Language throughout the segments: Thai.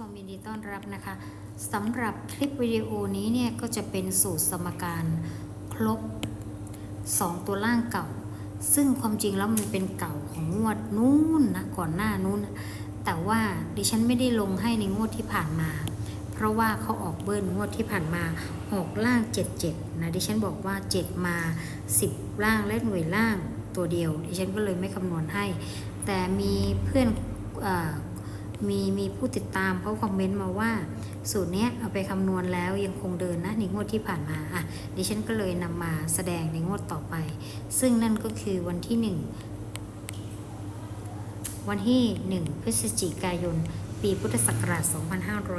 ชมยินดีต้อนรับนะคะสำหรับคลิปวิดีโอนี้เนี่ยก็จะเป็นสูตรสมการครบ 2 ตัวล่างเก่า ซึ่งความจริงแล้วมันเป็นเก่าของงวดนู้นนะก่อนหน้านู้น แต่ว่าดิฉันไม่ได้ลงให้ในงวดที่ผ่านมา เพราะว่าเขาออกเบิ้ลงวดที่ผ่านมาออกล่าง 77 นะดิฉันบอกว่า 7 มา 10 ล่างและหน่วยล่างตัวเดียว ดิฉันก็เลยไม่คำนวณให้ แต่มีเพื่อนอ มีมีผู้ติดตามเขาคอมเมนต์มาว่า สูตรเนี้ยเอาไปคำนวณแล้วยังคงเดินนะในงวดที่ผ่านมาอะดิฉันก็เลยนำมาแสดงในงวดต่อไป ซึ่งนั่นก็คือวันที่ 1 วันที่ 1 พฤศจิกายน ปีพุทธศักราช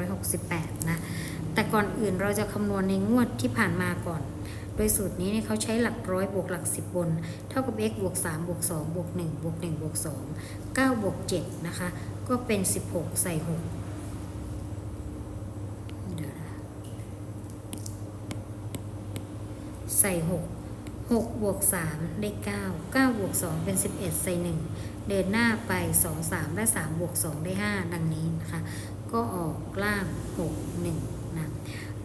2568 นะ แต่ก่อนอื่นเราจะคำนวณในงวดที่ผ่านมาก่อน โดยสูตรนี้เนี่ยเขาใช้หลักร้อยบวกหลัก10บน เท่ากับ x บวก3บวก2บวก1บวก1บวก2 9บวก7นะคะ ก็เป็น 16 ใส่ 6 เดี๋ยวนะใส่ 6 6บวก3ได้ 9 9บวก2เป็น 11 ใส่ 1 เดินหน้าไป 2 3 และ3บวก2ได้ 5 ดังนี้นะคะ ก็ออกล่าง 6 1นะ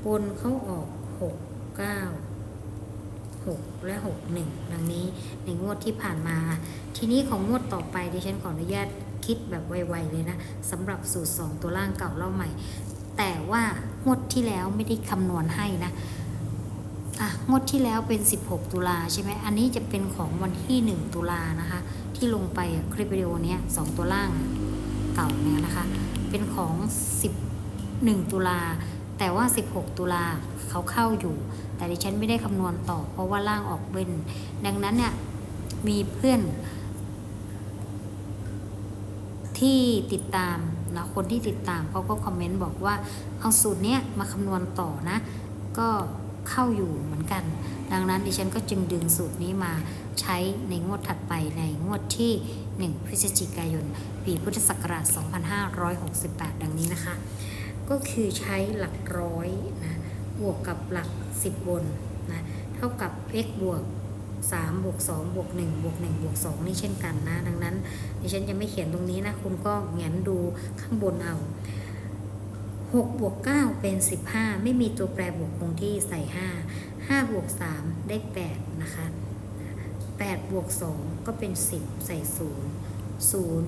บนเขาออก 6 9 6 และ 6 1 ดังนี้ในงวดที่ผ่านมา ทีนี้ของงวดต่อไปดิฉันขออนุญาตคิดแบบไวๆเลยนะสำหรับสูตร 2 ตัวล่างเก่าเล่าใหม่ แต่ว่างวดที่แล้วไม่ได้คำนวณให้นะอะงวดที่แล้วเป็น 16 ตุลาใช่ไหมอันนี้จะเป็นของวันที่ 1 ตุลานะคะ ที่ลงไปคลิปวิดีโอเนี้ย2ตัวล่างเก่าเนี่ยนะคะ เป็นของ 11 ตุลา แต่ว่า 16 ตุลาเขาเข้าอยู่ แต่ดิฉันไม่ได้คำนวณต่อ เพราะว่าล่างออกเบนดังนั้นเนี่ยมีเพื่อน ที่ติดตามนะคนที่ติดตามเขาก็คอมเมนต์บอกว่าเอาสูตรเนี้ยมาคำนวณต่อนะ ก็เข้าอยู่เหมือนกัน ดังนั้นดิฉันก็จึงดึงสูตรนี้มาใช้ในงวดถัดไปในงวดที่ 1 พฤศจิกายน ปีพุทธศักราช 2568 ดังนี้นะคะ ก็คือใช้หลักร้อยนะบวกกับหลัก 10บนนะเท่ากับ x บวก3บวก2บวก1บวก1บวก2นี่เช่นกันนะ ดังนั้นดิฉันจะไม่เขียนตรงนี้นะ คุณก็แงนดูข้างบนเอา6บวก9เป็น 15 ไม่มีตัวแปรบวกคงที่ใส่ 5 5บวก3ได้ 8 นะคะ8บวก2ก็เป็น 10 ใส่ 0 0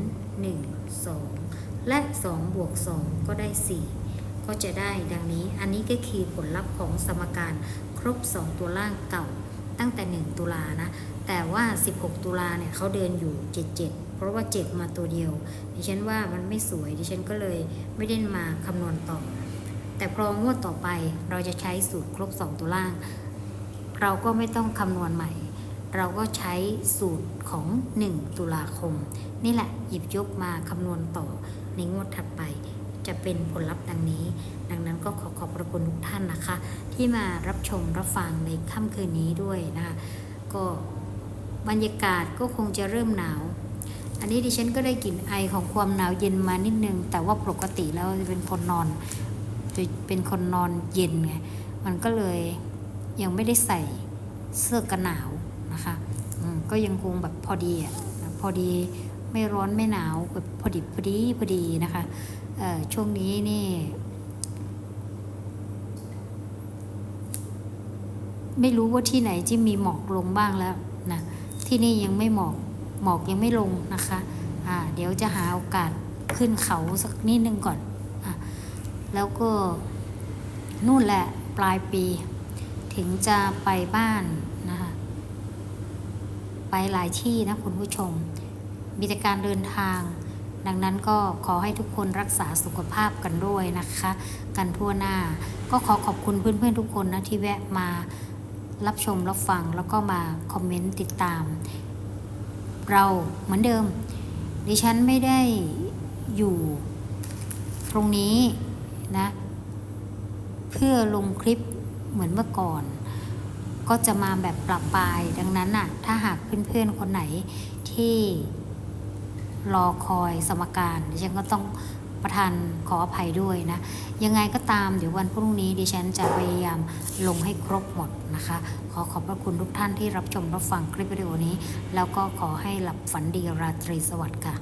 1 2 และ 2 บวก 2 ก็ได้ 4 ก็จะได้ดังนี้ อันนี้ก็คือผลลัพธ์ของสมการครบ 2 ตัวล่างเก่าตั้งแต่ 1 ตุลานะ แต่ว่า 16 ตุลาเนี่ยเขาเดินอยู่ 77 เพราะว่า 7 มาตัวเดียว ดิฉันว่ามันไม่สวย ดิฉันก็เลยไม่ได้มาคำนวณต่อ แต่พองวดต่อไปเราจะใช้สูตรครบ 2 ตัวล่าง เราก็ไม่ต้องคำนวณใหม่ เราก็ใช้สูตรของ 1 ตุลาคม นี่แหละหยิบยกมาคำนวณต่อในงวดถัดไป จะเป็นผลลัพธ์ดังนี้ ดังนั้นก็ขอขอบพระคุณทุกท่านนะคะ ที่มารับชมรับฟังในค่ำคืนนี้ด้วยนะคะก็บรรยากาศก็คงจะเริ่มหนาว อันนี้ดิฉันก็ได้กลิ่นไอของความหนาวเย็นมานิดนึง แต่ว่าปกติแล้วจะเป็นคนนอนจะเป็นคนนอนเย็นไง มันก็เลยยังไม่ได้ใส่เสื้อกันหนาวนะคะก็ยังคงแบบพอดีอะพอดีไม่ร้อนไม่หนาวแบบพอดีพอดีพอดีนะคะ ช่วงนี้นี่ ไม่รู้ว่าที่ไหนที่มีหมอกลงบ้างแล้วนะที่นี่ยังไม่หมอกหมอกยังไม่ลงนะคะอ่าเดี๋ยวจะหาโอกาสขึ้นเขาสักนิดนึงก่อนอแล้วก็นู่นแหละปลายปี ถึงจะไปบ้านนะคะไปหลายที่นะคุณผู้ชม มีแต่การเดินทาง ดังนั้นก็ขอให้ทุกคนรักษาสุขภาพกันด้วยนะคะ กันทั่วหน้า ก็ขอขอบคุณเพื่อนๆทุกคนนะที่แวะมารับชมรับฟังแล้วก็มาคอมเมนต์ติดตาม เราเหมือนเดิม ดิฉันไม่ได้อยู่ตรงนี้นะ เพื่อลงคลิปเหมือนเมื่อก่อน ก็จะมาแบบปรับปลายดังนั้นน่ะ ถ้าหากเพื่อนๆคนไหนที่ รอคอยสมการดิฉันก็ต้องประทานขออภัยด้วยนะ ยังไงก็ตามเดี๋ยววันพรุ่งนี้ดิฉันจะพยายามลงให้ครบหมดนะคะ ขอขอบพระคุณทุกท่านที่รับชมรับฟังคลิปวิดีโอนี้ แล้วก็ขอให้หลับฝันดีราตรีสวัสดิ์ค่ะ